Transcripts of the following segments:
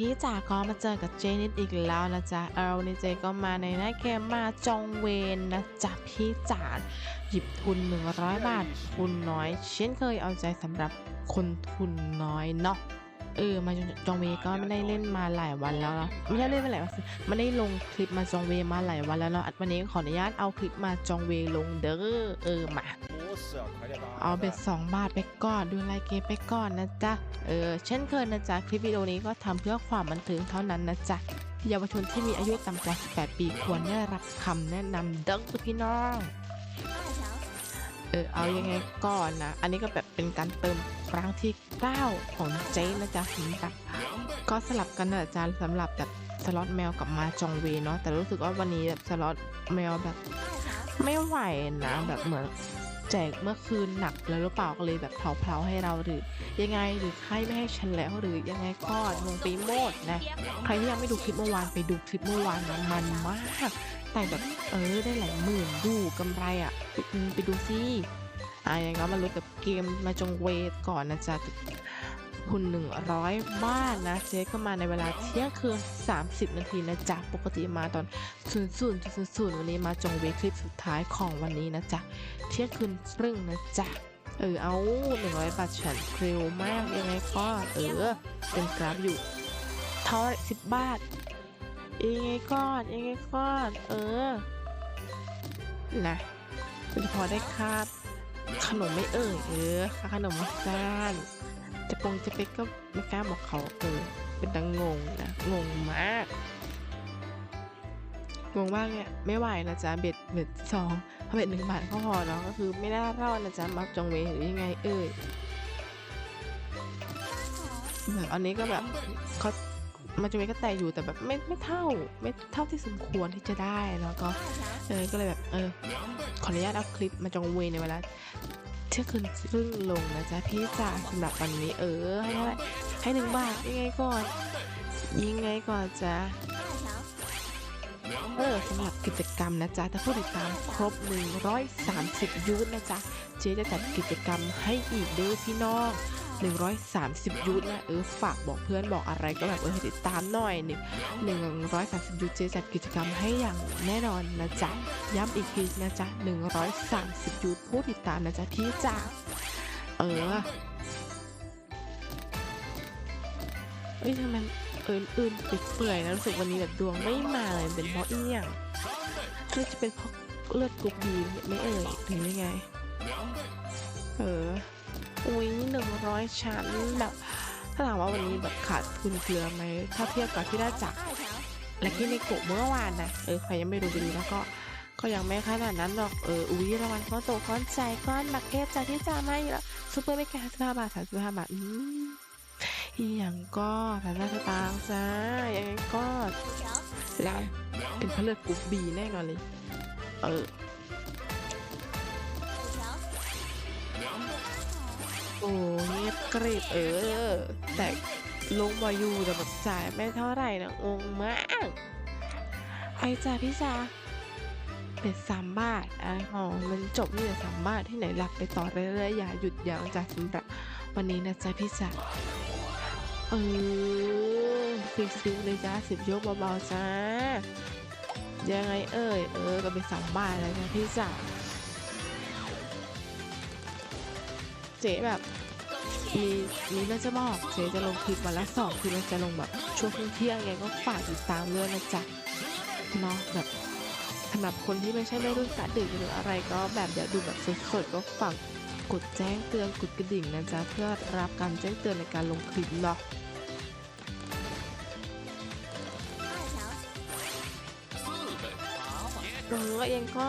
พี่จ๋าก็มาเจอกับเจนิดอีกแล้วนะจ๊ะเอาในเจก็มาในหน้าเกมมาจองเวนนะจ๊ะพี่จ๋าหยิบทุน 100 บาท ทุนน้อย เช่นเคยเอาใจสำหรับคนทุนน้อยเนาะเออมาจองเวก็ไม่ได้เล่นมาหลายวันแล้วเนาะไม่ใช่เล่นมาหลายวันไม่ได้ลงคลิปมาจองเวมาหลายวันแล้วเนาะวันนี้ขออนุญาตเอาคลิปมาจองเวลงเด้อเออมา เอาเบ็ดสองบาทไปก่อนดูไลน์เกมไปก่อนนะจ๊ะ เออ เช่นเคยนะจ๊ะ คลิปวิดีโอนี้ก็ทำเพื่อความบันเทิงเท่านั้นนะจ๊ะ เยาวชนที่มีอายุต่ำกว่า 18 ปีควรได้รับคำแนะนำเด้อพี่น้องเออเอายังไงก่อนนะ อันนี้ก็แบบเป็นการเติมครั้งที่ 9 ของเจ๊นะจ๊ะสำหรับก็สลับกันนะจ๊ะสำหรับแบบสล็อตแมวกับมาจองเวเนาะแต่รู้สึกว่าวันนี้แบบสล็อตแมวแบบไม่ไหวนะแบบเหมือน แจกเมื่อคืนหนักแล้วหรือเปล่าก็เลยแบบเผาๆให้เราหรือ ยังไงหรือใครไม่ให้ฉันแล้วหรือยังไงก็ลงไปโมดนะใครที่ยังไม่ดูคลิปเมื่อวานไปดูคลิปเมื่อวานนะมันมากแต่แบบเออได้หลายหมื่นดูกำไรอะไปอืมไปดูซิอะอย่างงั้นมาลุ้นกับเกมมาจงเวทก่อนนะจ๊ะ คุณหนึ่งร้อยบ้านนะเจ๊ก็มาในเวลาเที่ยงคืน 30 นาทีนะจ๊ะ ปกติมาตอน 0 0 0 0 วันนี้มาจงเวคลิปสุดท้ายของวันนี้นะจ๊ะ เที่ยงคืนครึ่งนะจ๊ะ เออ เอาหนึ่งร้อยบาทฉันเร็วมากยังไงก็เออ เป็นกราฟอยู่เท่าไหร่สิบบาทยังไงก่อนยังไงก่อนเออ นะเป็นพอได้คาบขนมไม่เอ่ยเออค่าขนมมาจาน จะปงจะเป็กก็ไม่กล้าบอกเขาเออเป็นดังงงนะงงมากงงมากเนี่ยไม่ไหวนะจ๊ะเบ็ดเบ็ดสองถ้าเบ็ดหนึ่งบาทก็พอเนาะก็คือไม่น่ารอดนะจ๊ะมักจองเวหรือยังไงเอ่ยแบบอันนี้ก็แบบเขามาจองเวก็แต่อยู่แต่แบบไม่ไม่เท่าไม่เท่าที่สมควรที่จะได้แล้วก็เออก็เลยแบบเออขออนุญาตเอาคลิปมาจองเวในเวลา เที่ยงคืนครึ่งลงนะจ๊ะพี่จ๋าสำหรับวันนี้เออให้เท่าไหร่ให้หนึ่งบาทยังไงก่อนยังไงก่อนจ๊ะเออสำหรับกิจกรรมนะจ๊ะถ้าผู้ติดตามครบ 130 ยูทนะจ๊ะเจ๊จะจัดกิจกรรมให้อีกเด้อพี่น้อง 130 ยูทนะเออฝากบอกเพื่อนบอกอะไรก็แบบเออติดตามหน่อยหนึ่ง130ยูทเจ๊จัดกิจกรรมให้อย่างแน่นอนนะจ๊ะ ย้ำอีกทีนะจ๊ะ130ยูทผู้ติดตามนะจ๊ะพี่จ๋าเออเอ้ยทำไมเอินอื่นเปื่อยๆนะรู้สึกวันนี้แบบดวงไม่มาเลยเป็นเพราะอีหยังหรือจะเป็นเพราะเลือดกรุ๊ปบีไม่เอ่ยหรือยังไง เออ อุ้ยหนึ่งร้อยชั้นแบบถ้าถามว่าวันนี้แบบขาดทุนเกลือไหมถ้าเทียบกับที่ได้จากและที่ในโกะเมื่อวานนะเออใครยังไม่ดูไปดูแล้วก็ก็ยังไม่ขนาดนั้นหรอกเอออุ้ยรางวัลก้อนโตก้อนใจก้อนบักเก็ตจากที่จะมาอยู่แล้วซูเปอร์ไม่แก่สิบห้าบาทสามสิบห้าบาทอืมอีหยังก็สามารถสตางจ้ายังไงก็แล้วเป็นเพนเลือดกรุ๊ปบีแน่นอนเลย เออ โอ้เงียบกริบเออ แต่ลงบอยูแต่แบบจ่ายไม่เท่าไหร่นะงงมากไอจ้าพี่จ้าเป็นสามบาทอะหอมันจบที่แต่สามบาทที่ไหนหลับไปต่อเรื่อยๆอย่าหยุดยั้งจ้าสำหรับวันนี้นะจ๊ะพี่จ้าเออฟิกซิเลยจ้าสิบยกเบาๆจ้ายังไงเอ่ยเออก็เป็นสองบาทแล้วนะพี่จ๋า เจ๊แบบมีมีน่าจะบอกเจ๊จะลงคลิปวันละสองคือมันจะลงแบบช่วงเที่ยงไงก็ฝากติดตามด้วยนะจ๊ะเนาะแบบสำหรับคนที่ไม่ใช่ไม่รุ่นกะดึกหรืออะไรก็แบบเดี๋ยวดูแบบสดๆก็ฝากกดแจ้งเตือนกดกระดิ่งนะจ๊ะเพื่อรับการแจ้งเตือนในการลงคลิปเนาะเออเองก็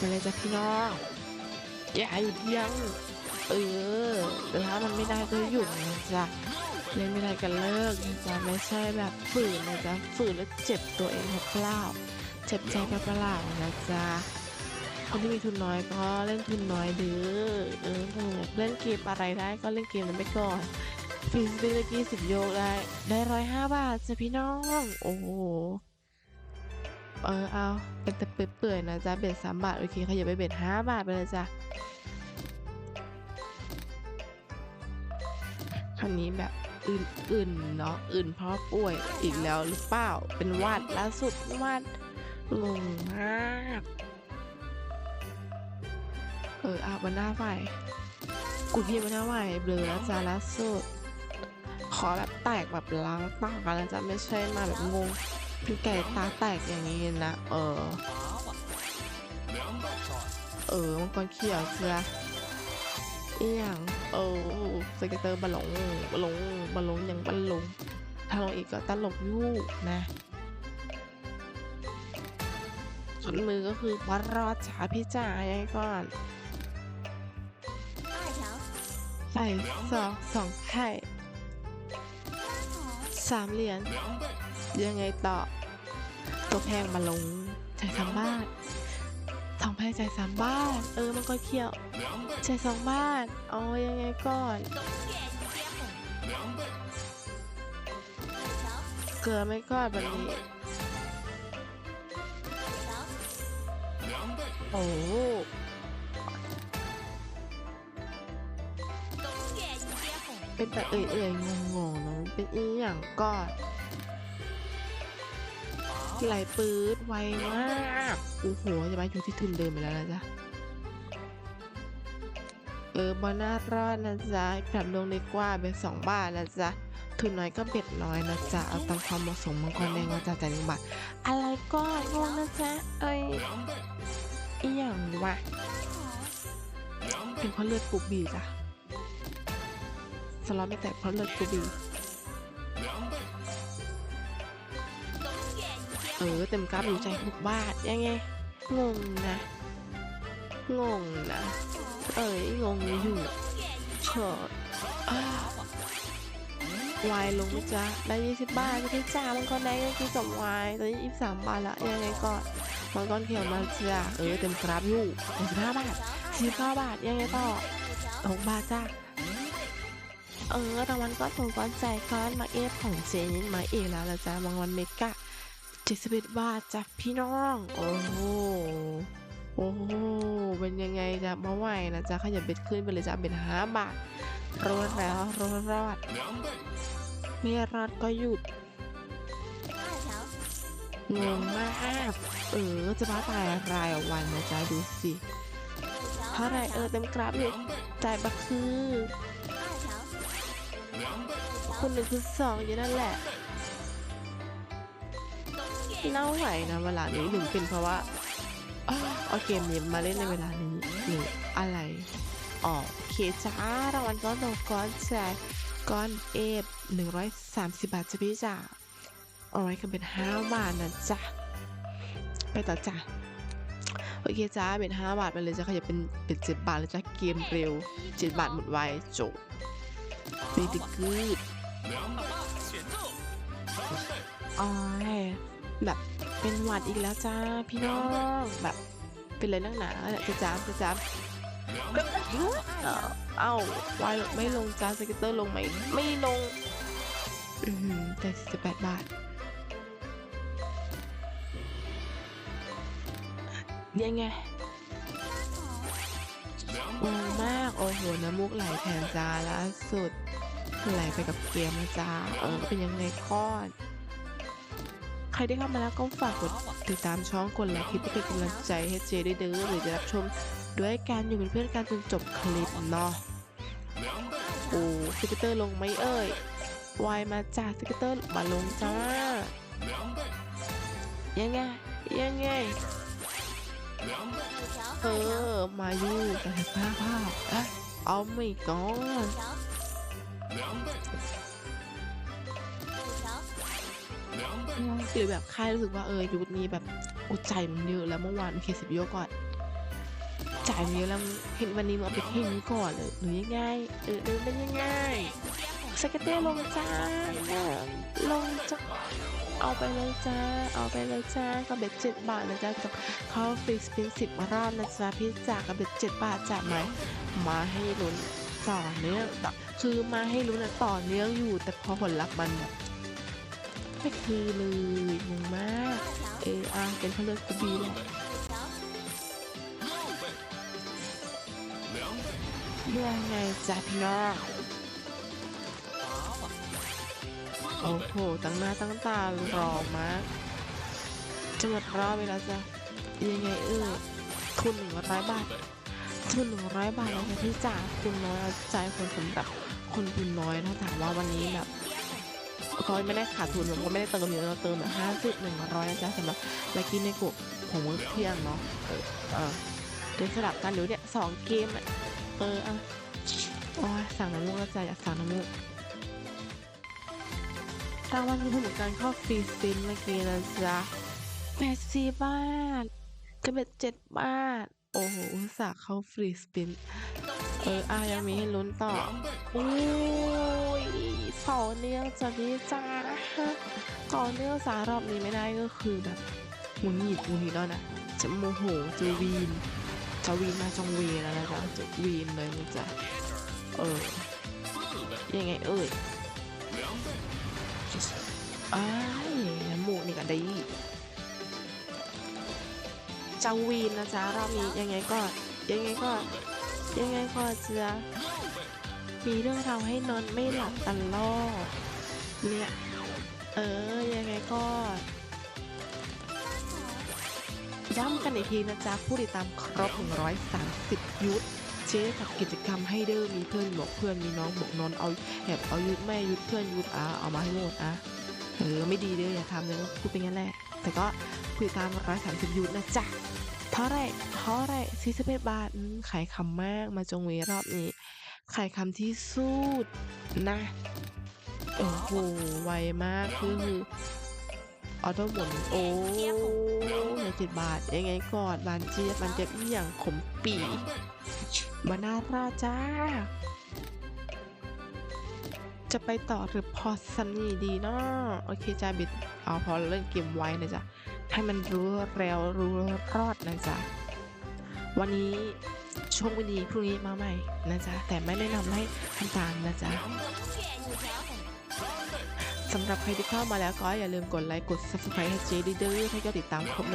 มาเลยจ้ะพี่น้องอย่าหยุดยั้งเออแต่ถ้ามันไม่ได้ก็หยุดนะจ๊ะเล่นไม่ได้ก็เลิกนะจ๊ะไม่ใช่แบบฝืนนะจ๊ะฝืนแล้วเจ็บตัวเองเปล่าเจ็บใจเปล่าๆนะจ๊ะคนที่มีทุนน้อยก็เล่นทุนน้อยเด้อเออเล่นเกมอะไรได้ก็เล่นเกมนั้นไปก่อนฟิสบิลิตี้สิบโยกได้ได้ร้อยห้าบาทจ้ะพี่น้อง โอ้โห เออเอาเป็นแต่เปื่อยๆนะจ๊ะเบ็ดสามบาทโอเคขยับไปเบ็ดห้าบาทไปเลยจ้ะท่านนี้แบบอื่นๆเนาะอื่นเพราะป่วยอีกแล้วหรือเปล่าเป็นวัดล่าสุดวัดงงมากเอออาบันหน้าไหวกูพี่บันหน้าไหวเบลอจ้าล่าสุดขอแบบแตกแบบล้างตากันนะจ๊ะไม่ใช่มาแบบงง เป็นไก่ตาแตกอย่างนี้นะ เออ เออมังกรเขียวเสือเอียงเออสเกตเตอร์บอลลงบอลลงบอลลงอย่างบอลลงถ้าลงอีกก็ตลกยู่นะส่วนมือก็คือว่ารอดจ๋าพี่จ๋ายังไงก่อน，ใส่สองสองไข่สามเหรียญ ยังไงต่อ ตัวแพงมาลงใจสองบ้านสองแพงใจสามบ้าน เออมันก็เขียวใจสองบ้านอ๋อยังไงก่อน เกลือไม่ก้อนแบบนี้ โอ้เป็นแต่เอื่อยๆงงๆนะเป็นอีอย่างก่อน ไหลปื๊ดไวมากโอ้โหจะมาอยู่ที่ทุนเดิมไปแล้วนะจ๊ะเออบอลน่ารอดนะจ๊ะปรับลงในกว่าเป็นสองบ้านนะจ๊ะทุนน้อยก็เบ็ดน้อยนะจ๊ะเอาตังความเหมาะสมมังกรแดงมาจากแต่หนึ่งบาทอะไรก็งงนะจ๊ะเอ้ยอีหยังวะเป็นเพราะเลือดกูบีจ้ะสล็อตไม่แตกเพราะเลือดกูบี เออเต็มกราฟอยู่ใจหกบาทยังไงงงนะ งงนะ เอ้ยงงอยู่เอวายลงจ้าได้ยี่สิบบาทก็ได้จ้ามังกรแดงก็คือสมวายตอนนี้ยี่สิบสามบาทละยังไงก็มังกรเขียวมาเจ้ะเออเต็มกราฟอยู่หกสิบห้าบาทสิบเก้าบาทยังไงต่อหกบาทจ้าเออรางวัลก้อนทองก้อนใจก้อนมาเอฟของเจนมาเอแล้วละจ้ะมังกรเมกะ เจ็ดสิบเอ็ดบาทจ้ะพี่น้อง โอ้โหโอ้โหเป็นยังไงจ้ะมาไหวนะจ้ะขยับเบ็ดขึ้นไปเลยจ้ะเป็นห้าบาทรอดแล้วรอดรอดไม่รอดก็หยุดงงมากเออจะมาตายรายวันนะจ๊ะดูสิเพราะอะไรเออเต็มกราฟเลยจ่ายบักคือคนหนึ่งคือสองอยู่นั่นแหละ เน่าไหวนะเวลานี้หนึ่งเป็นเพราะว่าเอาเกมนี้มาเล่นในเวลานี้หรืออะไรออโอเคจ้ารางวัลก้อนโตก้อนแจกก้อนเอฟหนึ่งร้อยสามสิบบาทจ้ะพี่จ๋าเอาไว้กันเป็นห้าบาทนะจ๊ะไปต่อจ้ะโอเคจ้าเป็นห้าบาทไปเลยจ้ะขยับเป็นเป็นเจ็ดบาทเลยจ้ะเกมเร็วเจ็ดบาทหมดไวจบดีดีกูดอ๋อ แบบเป็นหวัดอีกแล้วจ้าพี่น้องแบบเป็นอะไรนักหนาเนี่ยจะจามจะจามเอ้าเอ้าวายไม่ลงจ้าสเก็ตเตอร์ลงไหมไม่ลงแต่สิบแปดบาทยังไงงงมาก โอ้โหน้ำมูกไหลแทนจ้าล่าสุดไหลไปกับเกมนะจ้าเออเป็นยังไงก้อน ใครที่เข้ามาแล้วก็ฝากกดติดตามช่องกดไลค์คลิปเพื่อเป็นกำลังใจให้เจได้เด้อหรือจะรับชมด้วยการอยู่เป็นเพื่อนกันจนจบคลิปเนาะโอ้สเกตเตอร์ลงไหมเอ่ยวายมาจากสเกตเตอร์มาลงจ้ายังไงยังไง，เออมาอยู่แต่ผ้าผ้าเอาไม่ก่อน หรือแบบค่ายรู้สึกว่าเออยุคนี้แบบอุยจ่ายมันเยอะแล้วเมื่อวานมันเคสิบโยก่อนจ่ายมันเยอะแล้วเห็นวันนี้มันเอาไปเท่นี้ก่อนเลยหรือยังไงเออหรือเป็นยังไง接红，สเก็ตเตอร์ลงจ้าลงจ้าเอาไปเลยจ้าเอาไปเลยจ้ากับเบ็ดเจ็ดบาทนะจ๊ะกับเข้าฟรีสปินสิบรอบนะจ๊ะพี่จ๋ากับเบ็ดเจ็ดบาทจัดไหมมาให้ลุ้นต่อเนื่องต่อคือมาให้ลุ้นอะต่อเนื่องอยู่แต่พอผลลัพธ์มันแบบ สักทีเลยงงมาก เอออ่เป็นเขาเลือกกูบีเลยยังไงจ้าพี่น้องโอ้โห ตั้งหน้าตั้งตารอมากจะหมดรอบไปแล้วจ้ะยังไงเออทุนหนึ่งร้อยบาททุนหนึ่งร้อยบาทเลยที่จ่าคุณน้อยเอาใจคนสำหรับคนคุณน้อยถ้าถามว่าวันนี้แบบ เขาไม่ได้ขาดทุนผมก็ไม่ได้เติมเยอะเราเติมแบบห้าสิบหนึ่งร้อยนะจ๊ะสำหรับลักกี้ในกลุ่มของมื้อเที่ยงเนาะเออเดี๋ยวสลับกันเดี๋ยวเนี่ยสองเกมอะเอออะโอ้ยสั่งน้ำมูกแล้วจ้ะอยากสั่งน้ำมูกรางวัลคือเหมือกันเข้าฟรีสปินเมื่อกี้นะจ๊ะแปดสี่บาทจะเป็นเจ็ดบาท โอ้โหอุตส่าห์เข้าฟรีสปิน เอออะยังมีให้ลุ้นต่อ โอ้ ยสอเนื่องจากนี้จ้าต่อเนื่องสารอบนี้ไม่ได้ก็คือแบบหมุนหงิดหมุนหงิดแล้วนะจะโมโหจะวีนจะวีนมาจงวีนแล้วนะจ๊ะจะวีนเลยนะจ๊ะเออยังไงเอ่ยอ้ายน้ำหมูนี่ก็ดีจังวีนนะจ๊ะรอบนี้ยังไงก็ยังไงก็ยังไงก็จะ มีเรื่องราวให้นอนไม่หลับตลอดเนี่ยเออ ยังไงก็ย้ำกันอีกทีนะจ๊ะ ผู้ติดตามครบ 130 ยุทธเจ๊กับกิจกรรมให้เด้อมีเพื่อนบอกเพื่อนมีน้องบอกนอนเอาแอบเอายุทธแม่ยุทธเพื่อนยุทธอะเอามาให้หมดอะเออไม่ดีเด้ออย่าทำเลยพูดเป็นงั้นแหละแต่ก็ผู้ติดตาม 130 ยุทธนะจ๊ะเท่าไรเท่าไรสี่สิบเอ็ดบาทขายคำมากมาจงเวรอบนี้ ขายคำที่สุดนะ โอ้โห ไวมากคือออโต้หมุนโอ้ในเจ็ดบาท ยังไงก่อนบานเจี๊ยบบานเจี๊ยบอหย่างขมปีบานาราจ้า จะไปต่อหรือพอสันนี่ดีเนาะโอเคจ้าบิด เอาพอเล่นเกมไว้นะจ๊ะ ให้มันรู้แล้วรู้รอดนะจ๊ะ วันนี้ โชงวันดีพรุ่งนี้มาใหม่นะจ๊ะ แต่ไม่แนะนำให้ทำตามนะจ๊ะสำหรับใครที่เข้ามาแล้วก็อย่าลืมกดไลค์กด subscribe ให้เจ๊ดีเดอร์ให้ยอดติดตามครบ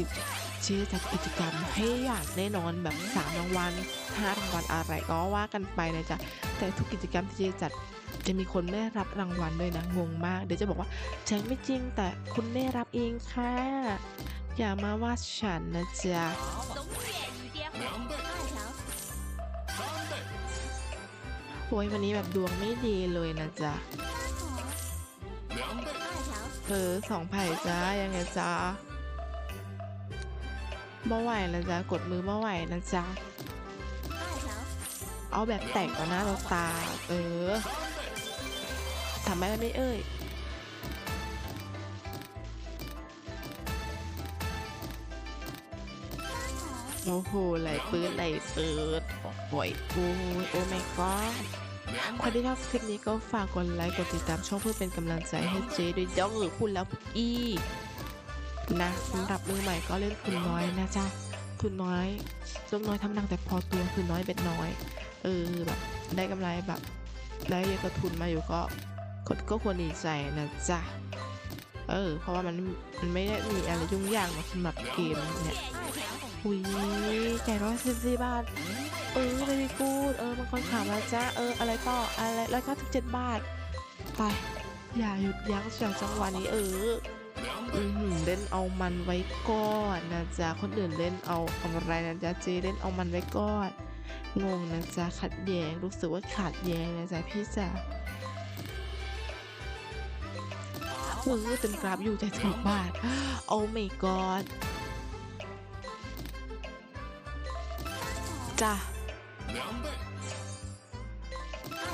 130 เจ๊จัดกิจกรรมให้อยากแน่นอนแบบ 3 รางวัล 5 รางวัลอะไรก็ว่ากันไปนะจ๊ะ แต่ทุกกิจกรรมที่เจ๊จัดจะมีคนไม่รับรางวัลด้วยนะงงมาก เดี๋ยวจะบอกว่าฉันไม่จริงแต่คุณได้รับเองค่ะ อย่ามาว่าฉันนะจ๊ะ โอ้ยวันนี้แบบดวงไม่ดีเลยนะจ๊ะ เออสองไผ่จ้ายังไงจ้าบ่ไหวนะจ๊ะ กดมือบ่ไหวนะจ๊ะ เอาแบบแต่งก่อหน้าต่อาเออทำได้ไม่เอ้ยโอ้โหไหลปืนไหลเซิร์ดโอยโอ้ยโอ้ไม่ก็ ใครที่ชอบคลิปนี้ก็ฝากกดไลค์กดติดตามช่องเพื่อเป็นกำลังใจให้เจด้วยเด้อพูดแล้วอีนะสำหรับมือใหม่ก็เล่นทุนน้อยนะจ๊ะทุนน้อยจมน้อยทำดังแต่พอตัวคือน้อยเบ็ดน้อย เออแบบได้กำไรแบบได้เยอะกว่าทุนมาอยู่ก็ก็ควรดีใจนะจ๊ะเออ เพราะว่ามันมันไม่ได้มีอะไรยุ่งยากหรอกสำหรับเกมเนี่ย二条，อุ้ยแก่ร้อยสิบสี่บาท เออเลยดีกูดเออบางคนถามแล้วจ้าเอออะไรต่ออะไรร้อยเก้าสิบเจ็ดบาทไปอย่าหยุดยั้งจากจังหวะนี้เอออือหือเล่นเอามันไว้ก่อนนะจ๊ะคนอื่นเล่นเอาอะไรนะจ๊ะเจเล่นเอามันไว้ก่อนงงนะจ๊ะขัดแย้งรู้สึกว่าขาดแย้งนะจ๊ะพี่จ๋าเออเต็มกราฟอยู่ใจถึงบาทโอ้ my god จ้ะ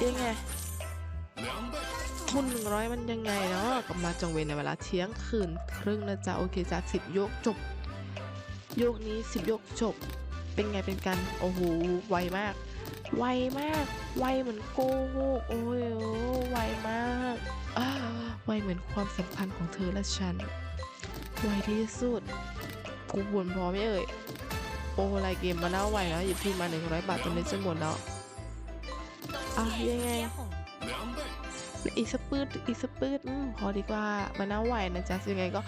ยังไงทุนหนึ่งร้อยมันยังไงเนาะกลับมาจังเวนในเวลาเที่ยงคืนครึ่งนะจ๊ะโอเคจ้ะสิบยกจบโยกนี้สิบยกจบ เป็นไงเป็นกันโอ้โหไวมาก ไวมาก ไวเหมือนโกหกโอ้ยโอ้ไวมากอ้าไวเหมือนความสัมพันธ์ของเธอและฉัน ไวที่สุด กูบวนพอไหมเอ่ย โปรรายเกมมาหน้าไหวแล้วหยิบที่มา100บาทตอนนี้จะหมดแล้วอะยังไงอีกสปืดอีกสปืดอพอดีกว่ามาหน้าไหวนะจ๊ะยังไงก็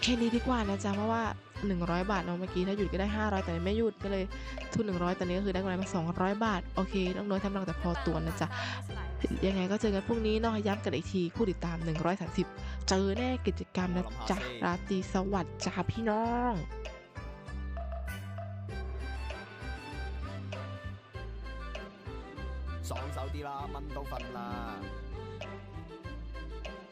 แค่นี้ดีกว่านะจ๊ะเพราะว่า 100 บาทเนาะเมื่อกี้ถ้าหยุดก็ได้ 500 แต่ไม่หยุดก็เลยทุน 100ตอนนี้ก็คือได้กำไรมา 200 บาท โอเคน้องน้อยทำรังแต่พอตัวนะจ๊ะยังไงก็เจอกันพรุ่งนี้เนาะย้ำกันอีกทีผู้ติดตาม 130 เจอแน่กิจกรรมนะจ๊ะราตรีสวัสดิ์จ้าพี่น้อง爽手啲啦，蚊都瞓啦。